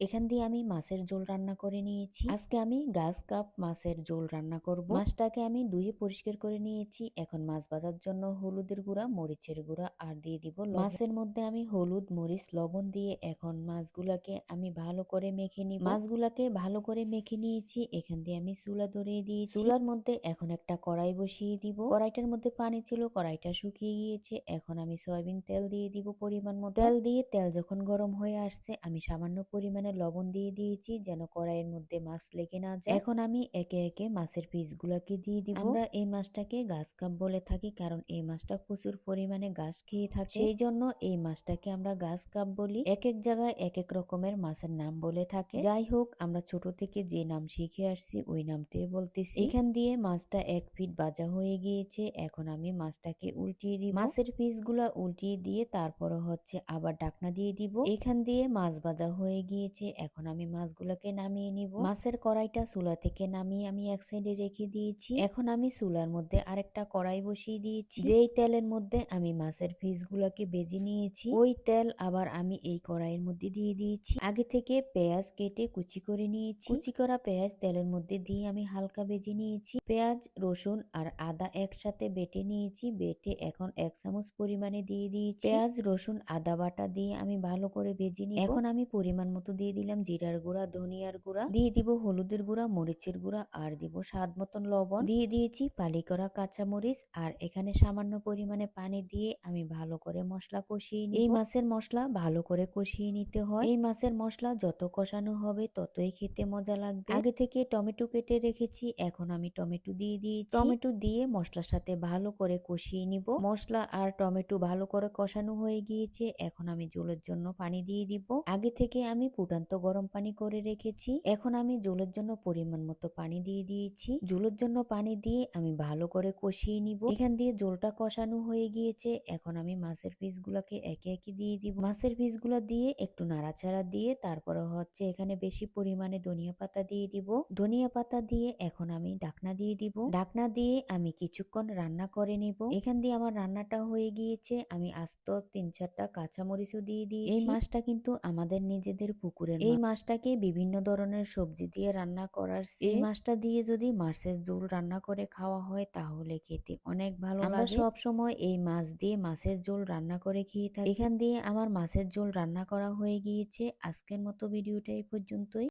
এখান দিয়ে আমি মাছের ঝোল রান্না করে নিয়েছি। আজকে আমি গাছ কাপ মাছের ঝোল রান্না করব। মাছটাকে আমি ধুয়ে পরিষ্কার করে নিয়েছি। এখন মাছ ভাজার জন্য হলুদের গুঁড়া, মরিচের গুঁড়া আর দিয়ে দিব মাছের মধ্যে আমি হলুদ, মরিচ, লবণ দিয়ে এখন মাছগুলাকে আমি ভালো করে মেখে নিই মাছগুলাকে ভালো করে মেখে নিয়েছি। এখান দিয়ে আমি চুলা ধরিয়ে দিয়েছি। চুলার মধ্যে এখন একটা কড়াই বসিয়ে দিব। কড়াইটার মধ্যে পানি ছিল, কড়াইটা শুকিয়ে গিয়েছে। এখন আমি সয়াবিন তেল দিয়ে দিব পরিমাণ মতো। তেল দিয়ে তেল যখন গরম হয়ে আসছে, আমি সামান্য পরিমাণে লবণ দিয়ে দিয়েছি যেন কড়াইয়ের মধ্যে মাছ লেগে না যায়। এখন আমি একে একে মাছের পিস গুলাকে দিয়ে দিব। আমরা এই মাছটাকে গাছ কাপ বলে থাকি কারণ এই মাছটা প্রচুর পরিমাণে গাছ খেয়ে থাকে। সেই জন্য এই মাছটাকে আমরা গাছ কাপ বলি। এক এক জায়গায় এক এক রকমের মাছের নাম বলে থাকে। যাই হোক আমরা ছোট থেকে যে নাম শিখে আসছি ওই নামটাই বলতেছি। এখান দিয়ে মাছটা এক ফিট বাজা হয়ে গিয়েছে এখন আমি মাছটাকে উল্টিয়ে দিব। মাছের পিসগুলা উল্টিয়ে দিয়ে তারপরে হচ্ছে আবার ডাকনা দিয়ে দিব। এখান দিয়ে মাছ ভাজা হয়ে গিয়েছে। এখন আমি মাছগুলোকে নামিয়ে নিব। মাছের কড়াইটা চুলা থেকে নামিয়ে আমি এক সাইডে রেখে দিয়েছি। এখন আমি চুলার মধ্যে আরেকটা কড়াই বসিয়ে দিয়েছি। যেই তেলের মধ্যে আমি মাছের পিস গুলাকে বেজে নিয়েছি, ওই তেল আবার আমি এই কড়াইয়ের মধ্যে দিয়ে দিয়েছি। আগে থেকে পেঁয়াজ কেটে কুচি করে নিয়েছি। কুচি করা পেঁয়াজ তেলের মধ্যে দিয়ে আমি হালকা বেজে নিয়েছি। পেঁয়াজ, রসুন আর আদা একসাথে বেটে নিয়েছি। বেটে এখন এক চামচ পরিমাণে দিয়ে দিয়েছি। পেঁয়াজ, রসুন, আদা বাটা দিয়ে আমি ভালো করে ভেজে নিই এখন আমি পরিমাণ মতো দিয়ে দিলাম জিরার গুঁড়া, ধনিয়ার গুঁড়া, দিয়ে দিব হলুদের গুঁড়া, মরিচের গুঁড়া, আর দিব স্বাদ মতন লবণ। দিয়ে দিয়েছি পালি করা কাঁচা মরিচ আর এখানে সামান্য পরিমাণে পানি দিয়ে আমি ভালো করে মশলা কষিয়ে নিই এই মাছের মশলা ভালো করে কষিয়ে নিতে হয়। এই মাছের মশলা যত কষানো হবে ততই খেতে মজা লাগবে। আগে থেকে টমেটো কেটে রেখেছি, এখন আমি টমেটো দিয়ে দিয়েছি। টমেটো দিয়ে মশলার সাথে ভালো করে কষিয়ে নিব। মশলা আর টমেটো ভালো করে কষানো হয়ে গিয়েছে, এখন আমি জলের জন্য পানি দিয়ে দিব। আগে থেকে আমি ফুটান্ত গরম পানি করে রেখেছি। এখন আমি জলের জন্য পরিমাণ মতো পানি দিয়ে দিয়েছি। জলের জন্য পানি দিয়ে আমি ভালো করে কষিয়ে নিব। এখান দিয়ে জলটা কষানো হয়ে গিয়েছে। এখন আমি মাছের পিস গুলাকে একে একে দিয়ে দিব। মাছের পিসগুলা দিয়ে একটু নাড়াচাড়া দিয়ে তারপরে হচ্ছে এখানে বেশি পরিমাণে ধনিয়া পাতা দিয়ে দিব। ধনিয়া পাতা দিয়ে এখন আমি ডাকনা দিয়ে দিব। ডাকনা দিয়ে আমি কিছুক্ষণ রান্না করে নেব। এখান দিয়ে আমার রান্নাটা হয়ে গিয়েছে। আমি আস্ত তিন চারটা কাঁচামরিচও দিয়ে দিই এই মাছটা কিন্তু আমাদের নিজেদের পুকুরের এই মাছটাকে বিভিন্ন ধরনের সবজি দিয়ে রান্না করার এই মাছটা দিয়ে যদি মাছের ঝোল রান্না করে খাওয়া হয় তাহলে খেতে অনেক ভালো আমরা সব সময় এই মাছ দিয়ে মাছের ঝোল রান্না করে খেয়ে থাকি। এখান দিয়ে আমার মাছের ঝোল রান্না করা হয়ে গিয়েছে। আজকের মতো ভিডিওটা এই পর্যন্তই।